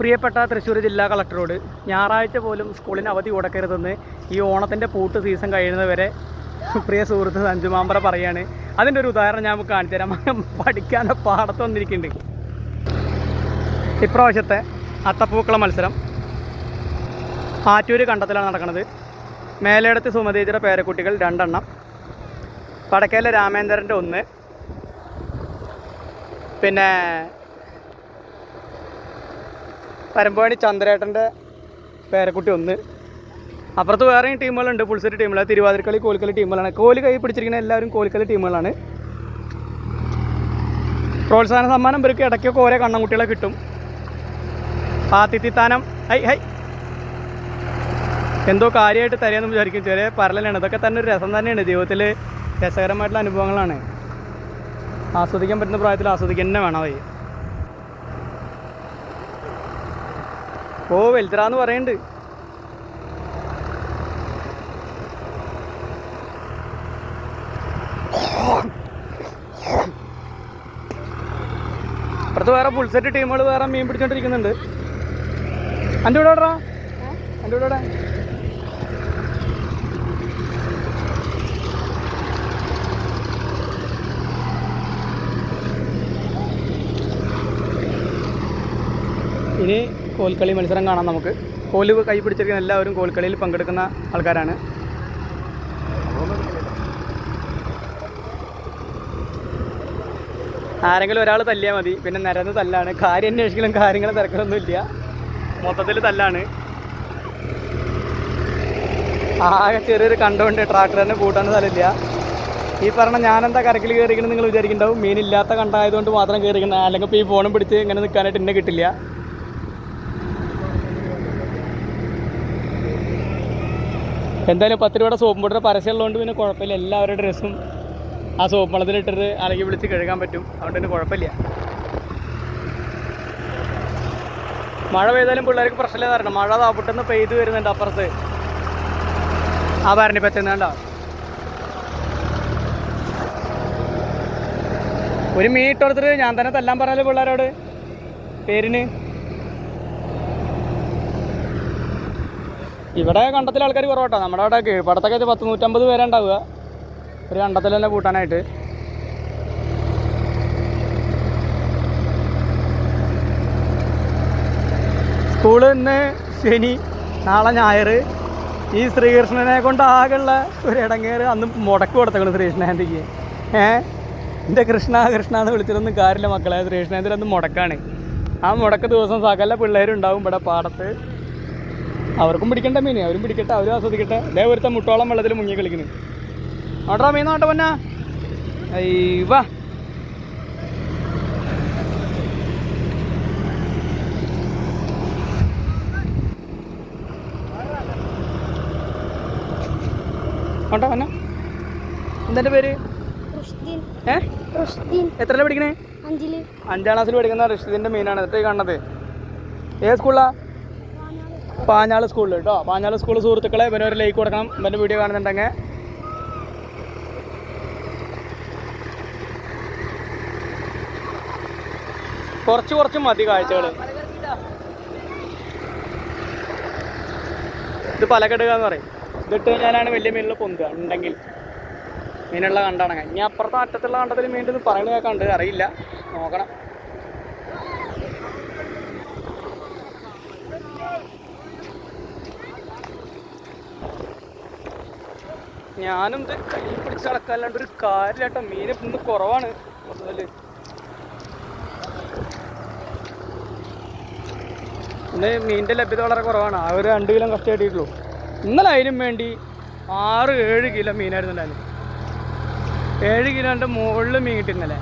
പ്രിയപ്പെട്ട തൃശ്ശൂർ ജില്ലാ കളക്ടറോട് ഞായറാഴ്ച പോലും സ്കൂളിന് അവധി കൊടുക്കരുതെന്ന് ഈ ഓണത്തിന്റെ പൂട്ട് സീസൺ കഴിയുന്നവരെ പ്രിയ സുഹൃത്ത് സഞ്ജു മാമ്പറ പറയാണ്. അതിന്റെ ഒരു ഉദാഹരണം ഞാൻ കാണിച്ചു തരാം. പഠിക്കാൻ പാടത്ത് വന്നിരിക്കുന്നുണ്ട്. ഇപ്രാവശ്യത്തെ അത്തപ്പൂക്കള മത്സരം ആറ്റൂര് കണ്ടത്തിലാണ് നടക്കുന്നത് മേലേടത്ത് സുമതീജിയുടെ പേരക്കുട്ടികൾ രണ്ടെണ്ണം. വടക്കേലെ രാമേന്ദ്രന്റെ ഒന്ന്. പിന്നെ പരമ്പവാണി ചന്ദ്രേട്ടന്റെ പേരക്കുട്ടി ഒന്ന്. അപ്പുറത്ത് വേറെയും ടീമുകളുണ്ട്. ഫുൾസെറ്റ് ടീമുകൾ തിരുവാതിരക്കളി കോലിക്കളി ടീമുകളാണ്. കോലി കൈ പിടിച്ചിരിക്കുന്ന എല്ലാവരും കോലിക്കളി ടീമുകളാണ്. പ്രോത്സാഹന സമ്മാനം ഇവർക്ക് ഇടയ്ക്കൊക്കെ ഓരോ കണ്ണൻകുട്ടികളെ കിട്ടും. ആതിഥിത്താനം ഹൈ ഹൈ. എന്തോ കാര്യമായിട്ട് തരികയെന്ന് വിചാരിക്കും. ചെറിയ പരലാണ് ഇതൊക്കെ തന്നെ ഒരു രസം തന്നെയാണ്. ജീവിതത്തിൽ രസകരമായിട്ടുള്ള അനുഭവങ്ങളാണ്. ആസ്വദിക്കാൻ പറ്റുന്ന പ്രായത്തിൽ ആസ്വദിക്കുക തന്നെ വേണം ഓ എന്ന് പറയുന്നുണ്ട് അപ്പുറത്ത് വേറെ ഫുൾ സെറ്റ് ടീമുകൾ വേറെ മീൻ പിടിച്ചോണ്ടിരിക്കുന്നുണ്ട്. എന്റെ കൂടെ ഓടാ എന്റെ കൂടെ? ഇനി കോൽക്കളി മത്സരം കാണാം നമുക്ക്. കോൽ കൈ പിടിച്ചിരിക്കുന്ന എല്ലാവരും കോൽക്കളിയിൽ പങ്കെടുക്കുന്ന ആൾക്കാരാണ്. ആരെങ്കിലും ഒരാൾ തല്ലിയാൽ മതി. പിന്നെ നിരന്ന് തല്ലാണ്. കാര്യം അന്വേഷിക്കലും കാര്യങ്ങൾ തിരക്കലൊന്നുമില്ല. മൊത്തത്തിൽ തല്ലാണ്. ആകെ ചെറിയൊരു കണ്ടുകൊണ്ട് ട്രാക്ടറിനെ കൂട്ടാൻ സ്ഥലമില്ല. ഈ പറഞ്ഞ ഞാനെന്താ കരക്കിൽ കയറിക്കണം നിങ്ങൾ വിചാരിക്കുന്നുണ്ടാവും? മീനില്ലാത്ത കണ്ടായതുകൊണ്ട് മാത്രം കയറിക്കണം അല്ലെങ്കിൽ ഇപ്പോൾ ഈ ഫോണും പിടിച്ച് ഇങ്ങനെ നിൽക്കാനായിട്ട് എന്നെ കിട്ടില്ല. എന്തായാലും പത്ത് രൂപയുടെ സോപ്പ് പൊടിയുടെ പരസ്യമുള്ളതുകൊണ്ട് പിന്നെ കുഴപ്പമില്ല. എല്ലാവരുടെ ഡ്രസ്സും ആ സോപ്പ് വെള്ളത്തിലിട്ടിട്ട് അലകി വിളിച്ച് കഴുകാൻ പറ്റും. അതുകൊണ്ട് തന്നെ കുഴപ്പമില്ല. മഴ പെയ്താലും പിള്ളേർക്ക് പ്രശ്നമില്ല തരണം മഴ താപ്പിട്ടെന്ന് പെയ്ത് വരുന്നുണ്ട് അപ്പുറത്ത്. ആ ഭരണി പറ്റുന്നുണ്ട ഒരു മീറ്റ് കൊടുത്തിട്ട് ഞാൻ തന്നെ തല്ലാൻ പറഞ്ഞാലോ പിള്ളേരോട്. പേരിന്. ഇവിടെ കണ്ടത്തിൽ ആൾക്കാർ കുറവട്ടോ. നമ്മുടെ അവിടെ കീഴ്പ്പടത്തൊക്കെ ഇത് പത്ത് നൂറ്റമ്പത് പേരെ ഉണ്ടാവുക. ഒരു കണ്ടത്തിൽ തന്നെ കൂട്ടാനായിട്ട്. സ്കൂൾ ഇന്ന് ശനി നാളെ ഞായർ ഈ ശ്രീകൃഷ്ണനെ കൊണ്ട് ആകെയുള്ള ഒരു ഇടങ്ങേറ് അന്ന് മുടക്ക് കൊടുത്തേക്കണം ശ്രീകൃഷ്ണേന്തിക്ക് ഏ? എന്റെ കൃഷ്ണ കൃഷ്ണ എന്ന് വിളിച്ചിട്ടൊന്നും കാര്യമില്ല മക്കളെ. ശ്രീകൃഷ്ണേന്ദ്രൻ അന്ന് മുടക്കാണ്. ആ മുടക്ക് ദിവസം സകല പിള്ളേരുണ്ടാവും ഇവിടെ പാടത്ത്. അവർക്കും പിടിക്കണ്ട മീനെ അവരും പിടിക്കട്ടെ അവരും ആസ്വദിക്കട്ടെ. ഇതേ ഒരുത്ത മുട്ടോളം വെള്ളത്തിൽ മുങ്ങി കളിക്കുന്നു. നോട്ടാ മീൻ നോട്ടെ പൊന്നാ. അയ്യവാ. ഓട്ടോ പൊന്നാ. എന്താ പേര്? എത്ര ഏ? എത്രയല്ല പഠിക്കണേ? അഞ്ചാം ക്ലാസ്സിൽ പഠിക്കുന്ന ഋഷിദിന്റെ മീനാണ്. എന്നിട്ട് ഈ കാണുന്നത്. ഏത് സ്കൂളിലാ? പാഞ്ഞാൾ സ്കൂളിൽ കേട്ടോ. പാഞ്ഞാൾ സ്കൂൾ സുഹൃത്തുക്കളെ ഇവന് ഒരു ലൈക്ക് കൊടുക്കണം. ഇവന്റെ വീഡിയോ കാണുന്നുണ്ടെങ്കിൽ. കുറച്ച് കുറച്ച് മതി കാഴ്ചകൾ ഇത് പലകെടുക എന്ന് പറയും. ഇതിട്ട് ഞാനാണ് വലിയ മീനിൽ പൊന്തുക ഉണ്ടെങ്കിൽ. മീനുള്ള കണ്ടാണ് ഇനി അപ്പുറത്തെ അറ്റത്തുള്ള കണ്ടത്തിൽ മീൻ പറയണ കേൾക്കാണ്ട് അറിയില്ല. നോക്കണം. ഞാനും ഇത് കയ്യിൽ പിടിച്ച് നടക്കാല്ലാണ്ട് ഒരു കാര്യമില്ല മീൻ ഇന്ന് കുറവാണ്. ഇന്ന് മീനിന്റെ ലഭ്യത വളരെ കുറവാണ്. ആ ഒരു രണ്ട് കിലോ കഷ്ടം കിട്ടിയിട്ടുള്ളൂ. ഇന്നലെ അതിനും വേണ്ടി ആറ് ഏഴ് കിലോ മീനായിരുന്നു ഉണ്ടായിരുന്നു ഏഴ് കിലോന്റെ മുകളിൽ മീൻ കിട്ടി ഇന്നലെ.